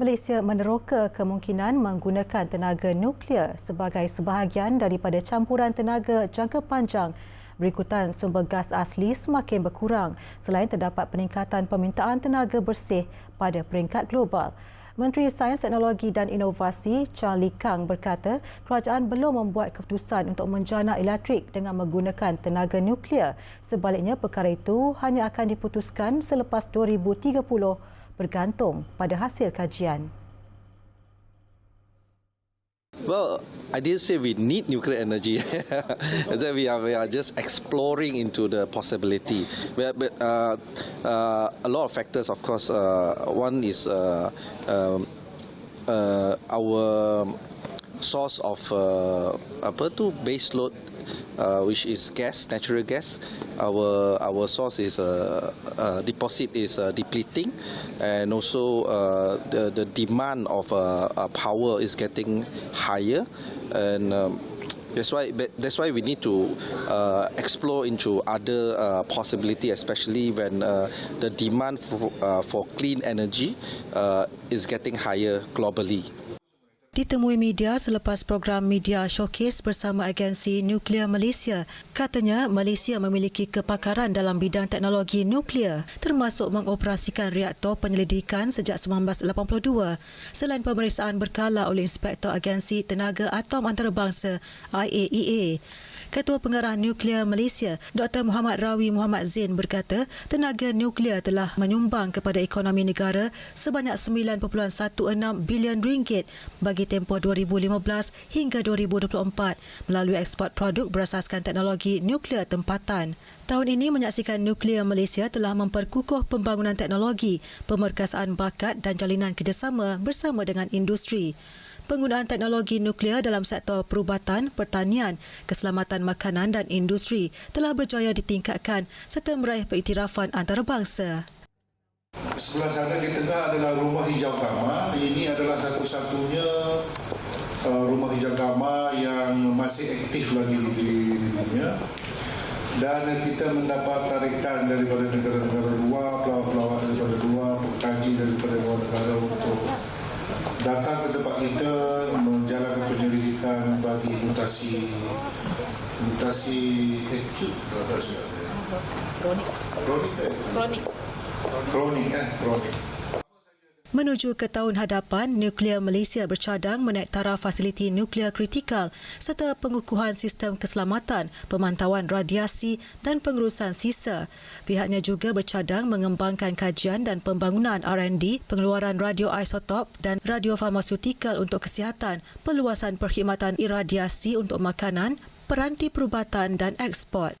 Malaysia meneroka kemungkinan menggunakan tenaga nuklear sebagai sebahagian daripada campuran tenaga jangka panjang berikutan sumber gas asli semakin berkurang selain terdapat peningkatan permintaan tenaga bersih pada peringkat global. Menteri Sains, Teknologi dan Inovasi Charlie Kang berkata kerajaan belum membuat keputusan untuk menjana elektrik dengan menggunakan tenaga nuklear. Sebaliknya perkara itu hanya akan diputuskan selepas 2030 bergantung pada hasil kajian. Well, I didn't say we need nuclear energy. that we are we are just exploring into the possibility. But, but uh, uh, a lot of factors, of course. Uh, one is uh, um, uh, our source of uh, apa tu base load uh, which is gas, natural gas. Our our source is uh, uh, deposit is uh, depleting, and also uh, the the demand of uh, uh, power is getting higher, and. Um, that's why that's why we need to uh, explore into other uh, possibility, especially when uh, the demand for, for clean energy is getting higher globally. Ditemui media selepas program media showcase bersama agensi nuklear Malaysia, katanya Malaysia memiliki kepakaran dalam bidang teknologi nuklear termasuk mengoperasikan reaktor penyelidikan sejak 1982 selain pemeriksaan berkala oleh Inspektor Agensi Tenaga Atom Antarabangsa IAEA. Ketua Pengarah Nuklear Malaysia, Dr. Muhammad Rawi Muhammad Zain berkata, tenaga nuklear telah menyumbang kepada ekonomi negara sebanyak 9.16 bilion ringgit bagi tempoh 2015 hingga 2024 melalui ekspor produk berasaskan teknologi nuklear tempatan. Tahun ini menyaksikan nuklear Malaysia telah memperkukuh pembangunan teknologi, pemerkasaan bakat dan jalinan kerjasama bersama dengan industri penggunaan teknologi nuklear dalam sektor perubatan, pertanian, keselamatan makanan dan industri telah berjaya ditingkatkan serta meraih pengiktirafan antarabangsa. Sebelah sana di tengah adalah rumah hijau Gama. Ini adalah satu-satunya uh, rumah hijau yang masih aktif lagi di dunia. Dan kita mendapat tarikan daripada negara-negara luar, pelawat-pelawat daripada luar, pengkaji daripada luar negara untuk datang ke tempat kita menjalankan penyelidikan bagi mutasi mutasi acute kronik. Kronik kronik. Kronik eh? Kronik Menuju ke tahun hadapan, nuklear Malaysia bercadang menaik taraf fasiliti nuklear kritikal serta pengukuhan sistem keselamatan, pemantauan radiasi dan pengurusan sisa. Pihaknya juga bercadang mengembangkan kajian dan pembangunan R&D, pengeluaran radioisotop dan radiofarmaseutikal untuk kesihatan, perluasan perkhidmatan iradiasi untuk makanan, peranti perubatan dan ekspor.